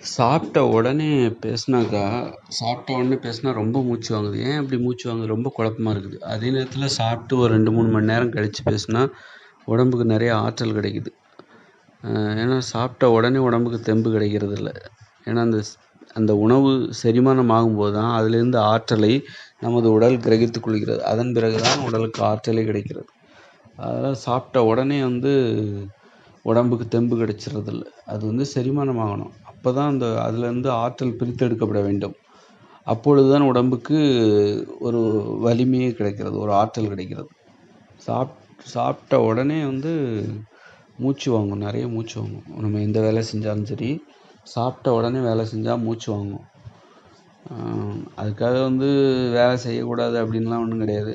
சாப்பிட்ட உடனே பேசினாக்கா சாப்பிட்ட உடனே பேசினா ரொம்ப மூச்சு வாங்குது. ஏன் அப்படி மூச்சு வாங்குது? ரொம்ப குழப்பமா இருக்குது. அதே நேரத்தில் சாப்பிட்டு ஒரு ரெண்டு மூணு மணி நேரம் கழித்து பேசினா உடம்புக்கு நிறைய ஆற்றல் கிடைக்குது. ஏன்னா சாப்பிட்ட உடனே உடம்புக்கு தெம்பு கிடைக்கிறது இல்லை ஏன்னா அந்த அந்த உணவு செரிமானம் ஆகும்போது தான் அதிலிருந்து ஆற்றலை நமது உடல் கிரகித்து கொள்கிறது. அதன் பிறகு தான் உடலுக்கு ஆற்றலே கிடைக்கிறது. அதனால் சாப்பிட்ட உடனே வந்து உடம்புக்கு தெம்பு கிடைச்சிறதில்ல. அது வந்து செரிமானம் ஆகணும் அப்போ தான் அந்த அதுலேருந்து ஆற்றல் பிரித்தெடுக்கப்பட வேண்டும். அப்பொழுது தான் உடம்புக்கு ஒரு வலிமையே கிடைக்கிறது ஒரு ஆற்றல் கிடைக்கிறது. சாப் சாப்பிட்ட உடனே வந்து மூச்சு வாங்கும் நிறைய மூச்சு வாங்கும். நம்ம எந்த வேலை செஞ்சாலும் சரி சாப்பிட்ட உடனே வேலை செஞ்சால் மூச்சு வாங்கும். அதுக்காக வந்து வேலை செய்யக்கூடாது அப்படின்லாம் ஒன்றும் கிடையாது.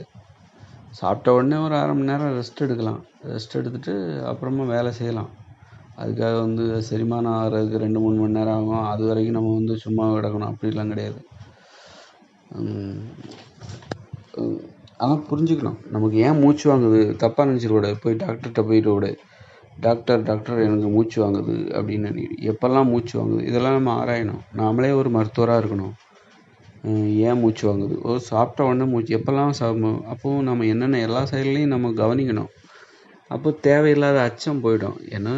சாப்பிட்ட உடனே ஒரு அரை மணி நேரம் ரெஸ்ட் எடுக்கலாம். ரெஸ்ட் எடுத்துட்டு அப்புறமா வேலை செய்யலாம். அதுக்காக வந்து செரிமானம் ஆகிறதுக்கு ரெண்டு மூணு மணி நேரம் ஆகும். அது வரைக்கும் நம்ம வந்து சும்மா கிடக்கணும். அப்படிலாம் கிடையாது. ஆனால் புரிஞ்சுக்கணும். நமக்கு ஏன் மூச்சு வாங்குது? தப்பாக நினச்சிடக்கூடாது போய் டாக்டர்கிட்ட போயிட்டு விட டாக்டர் டாக்டர் எனக்கு மூச்சு வாங்குது அப்படின்னு நினைக்கிறேன் எப்போல்லாம் மூச்சு வாங்குது? இதெல்லாம் நம்ம ஆராயணும். நாமளே ஒரு மருத்துவராக இருக்கணும். ஏன் மூச்சு வாங்குது? ஓ சாப்பிட்ட உடனே மூச்சு. எப்போல்லாம் சாப்பிடும் அப்போது நம்ம என்னென்ன எல்லா செயல்லையும் நம்ம கவனிக்கணும். அப்போ தேவையில்லாத அச்சம் போயிடும். ஏன்னா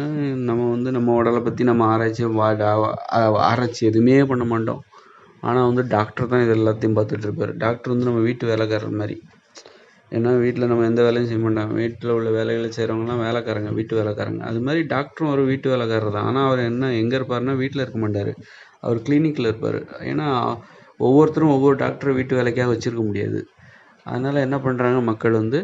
நம்ம வந்து நம்ம உடலை பற்றி நம்ம ஆராய்ச்சி ஆராய்ச்சி எதுவுமே பண்ண மாட்டோம். ஆனால் வந்து டாக்டர் தான் இது எல்லாத்தையும் பார்த்துட்ருப்பாரு டாக்டர் வந்து நம்ம வீட்டு வேலைக்காரர் மாதிரி. ஏன்னா வீட்டில் நம்ம எந்த வேலையும் செய்ய மாட்டோம். வீட்டில் உள்ள வேலைகளை செய்கிறவங்களாம் வேலைக்காரங்க வீட்டு வேலைக்காரங்க. அது மாதிரி டாக்டரும் ஒரு வீட்டு வேலைக்காரர் தான். ஆனால் அவர் என்ன எங்கே இருப்பாருன்னா வீட்டில் இருக்க மாட்டார். அவர் கிளினிக்கில் இருப்பார். ஏன்னா ஒவ்வொருத்தரும் ஒவ்வொரு டாக்டரை வீட்டு வேலைக்காக வச்சுருக்க முடியாது. அதனால் என்ன பண்ணுறாங்க மக்கள் வந்து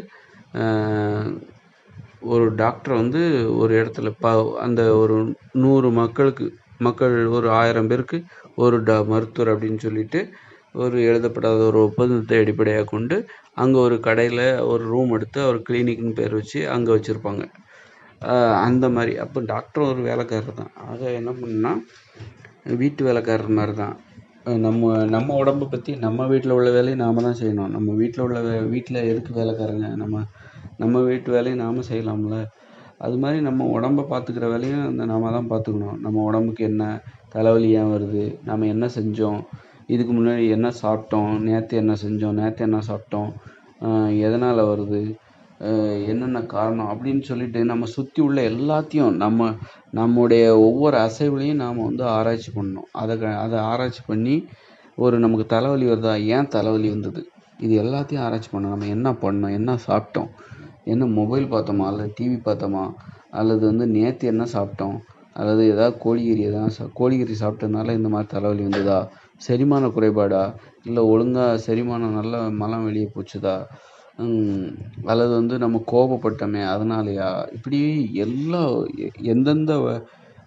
ஒரு டாக்டரை வந்து ஒரு இடத்துல ப அந்த ஒரு நூறு மக்களுக்கு மக்கள் ஒரு ஆயிரம் பேருக்கு ஒரு ட மருத்துவர் அப்படின்னு சொல்லிட்டு ஒரு எழுதப்படாத ஒரு ஒப்பந்தத்தை அடிப்படையாக கொண்டு அங்கே ஒரு கடையில் ஒரு ரூம் எடுத்து அவர் கிளினிக்னு பேர் வச்சு அங்கே வச்சுருப்பாங்க. அந்த மாதிரி. அப்போ டாக்டர் ஒரு வேலைக்காரர் தான் ஆக என்ன பண்ணுன்னா வீட்டு வேலைக்காரர் மாதிரி தான் நம்ம நம்ம உடம்பை பற்றி நம்ம வீட்டில் உள்ள வேலையை நாம் தான் செய்யணும். நம்ம வீட்டில் உள்ள வே வீட்டில் எதுக்கு வேலைக்காரங்க? நம்ம நம்ம வீட்டு வேலையை நாம் செய்யலாம்ல. அது மாதிரி நம்ம உடம்ப பார்த்துக்கிற வேலையும் அந்த நாம தான் பார்த்துக்கணும். நம்ம உடம்புக்கு என்ன தலைவலி ஏன் வருது? நாம் என்ன செஞ்சோம்? இதுக்கு முன்னாடி என்ன சாப்பிட்டோம்? நேற்று என்ன செஞ்சோம்? நேற்று என்ன சாப்பிட்டோம்? எதனால் வருது? என்னென்ன காரணம் அப்படின்னு சொல்லிட்டு நம்ம சுற்றி உள்ள எல்லாத்தையும் நம்ம நம்முடைய ஒவ்வொரு அசைவுலையும் நாம் வந்து ஆராய்ச்சி பண்ணணும். அதை க அதை ஆராய்ச்சி பண்ணி ஒரு நமக்கு தலைவலி வருதா? ஏன் தலைவலி வந்தது? இது எல்லாத்தையும் ஆராய்ச்சி பண்ணணும். நம்ம என்ன பண்ணோம்? என்ன சாப்பிட்டோம்? என்ன மொபைல் பார்த்தோமா? அல்லது டிவி பார்த்தோமா? அல்லது வந்து நேற்று என்ன சாப்பிட்டோம்? அல்லது ஏதாவது கோழிகறி எதாவது கோழிகறி சாப்பிட்டதுனால இந்த மாதிரி தலைவலி வந்ததா? செரிமான குறைபாடா? இல்லை ஒழுங்காக செரிமானம் நல்ல மலம் வெளியே போச்சுதா? அல்லது வந்து நம்ம கோபப்பட்டோமே அதனாலயா? இப்படி எல்லா எந்தெந்த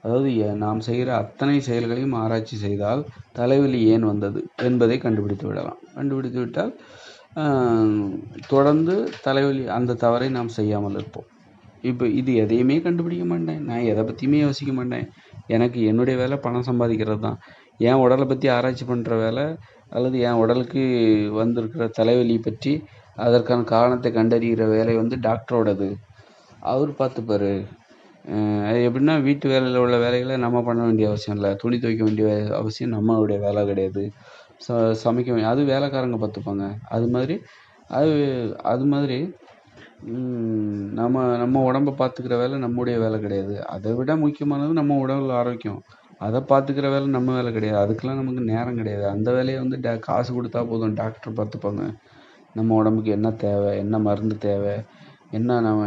அதாவது நாம் செய்கிற அத்தனை செயல்களையும் ஆராய்ச்சி செய்தால் தலைவலி ஏன் வந்தது என்பதை கண்டுபிடித்து விடலாம். கண்டுபிடித்து விட்டால் தொடர்ந்து தலைவலி அந்த தவறை நாம் செய்யாமல் இருப்போம். இப்போ இது எதையுமே கண்டுபிடிக்க மாட்டேன். நான் எதை பற்றியுமே யோசிக்க மாட்டேன். எனக்கு என்னுடைய வேலை பணம் சம்பாதிக்கிறது தான். என் உடலை பற்றி ஆராய்ச்சி பண்ணுற வேலை அல்லது என் உடலுக்கு வந்திருக்கிற தலைவலி பற்றி அதற்கான காரணத்தை கண்டறிகிற வேலை வந்து டாக்டரோடது. அவர் பார்த்துப்பாரு. எப்படின்னா வீட்டு வேலையில் உள்ள வேலைகளை நம்ம பண்ண வேண்டிய அவசியம் இல்லை. துணி துவைக்க வேண்டிய அவசியம் நம்மளுடைய வேலை கிடையாது. ச சமைக்க அது வேலைக்காரங்க பார்த்துப்பாங்க. அது மாதிரி அது அது மாதிரி நம்ம நம்ம உடம்ப பார்த்துக்கிற வேலை நம்முடைய வேலை கிடையாது. அதை விட முக்கியமானது நம்ம உடல் ஆரோக்கியம். அதை பார்த்துக்கிற வேலை நம்ம வேலை கிடையாது. அதுக்கெலாம் நமக்கு நேரம் கிடையாது. அந்த வேலையை வந்து டே காசு கொடுத்தா போதும். டாக்டர் பார்த்துப்பாங்க. நம்ம உடம்புக்கு என்ன தேவை என்ன மருந்து தேவை என்ன நம்ம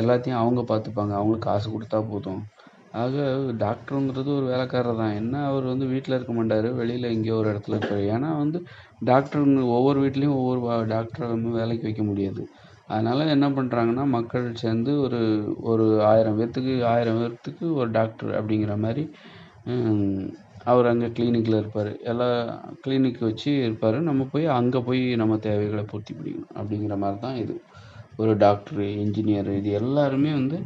எல்லாத்தையும் அவங்க பார்த்துப்பாங்க. அவங்களுக்கு காசு கொடுத்தா போதும். ஆக டாக்டருங்கிறது ஒரு வேலைக்காரர் தான். என்ன அவர் வந்து வீட்டில் இருக்க மாட்டார் வெளியில் எங்கேயோ ஒரு இடத்துல இருப்பார். ஏன்னா வந்து டாக்டருங்க ஒவ்வொரு வீட்லேயும் ஒவ்வொரு டாக்டரை வந்து வேலைக்கு வைக்க முடியாது. அதனால் என்ன பண்ணுறாங்கன்னா மக்கள் சேர்ந்து ஒரு ஒரு ஆயிரம் பேர்த்துக்கு ஆயிரம் பேர்த்துக்கு ஒரு டாக்டர் அப்படிங்கிற மாதிரி அவர் அங்கே கிளினிக்கில் இருப்பார். எல்லா கிளினிக் வச்சு இருப்பார். நம்ம போய் அங்கே போய் நம்ம தேவைகளை பூர்த்தி பண்ணிக்கணும் அப்படிங்கிற மாதிரி தான் இது. ஒரு டாக்டரு இன்ஜினியரு இது எல்லாருமே வந்து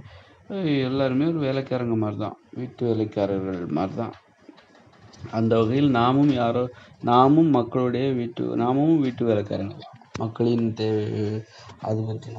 எல்லாருமே ஒரு வேலைக்காரங்க மாதிரி தான் வீட்டு வேலைக்காரர்கள் மாதிரி தான் அந்த வகையில் நாமும் யாரோ நாமும் மக்களுடைய வீட்டு நாமும் வீட்டு வேலைக்காரங்க. மக்களின் தேவை அது பற்றி